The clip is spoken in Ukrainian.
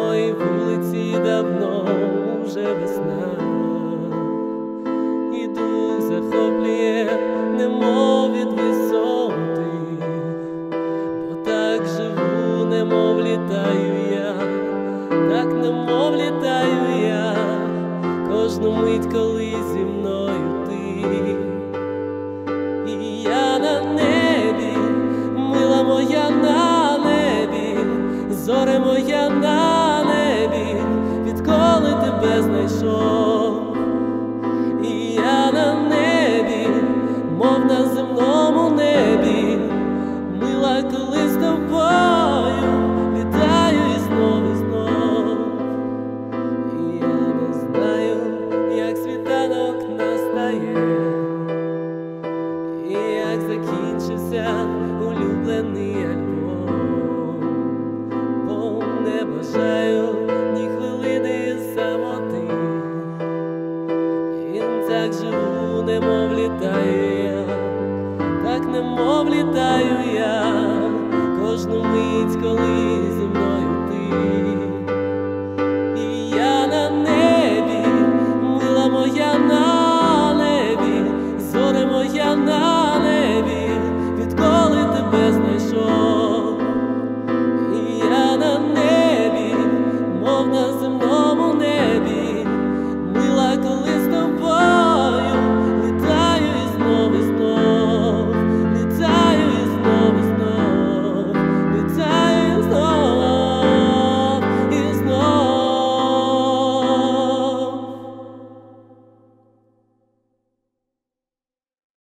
моїй вулиці давно вже весна, і дух захоплює, немов від висоти, бо так живу, немов літаю я, так немов літаю я, кожну мить, коли зі мною ти. І я на небі, мила моя на небі, зоре моя на тебе знайшов. І я на небі, мов на земному небі, мила, коли з тобою літаю і знов і знов. І я не знаю, як світанок настає. І як закінчився улюблений альбом, так живу, немов літаю я, так немов літаю я, кожну мить, коли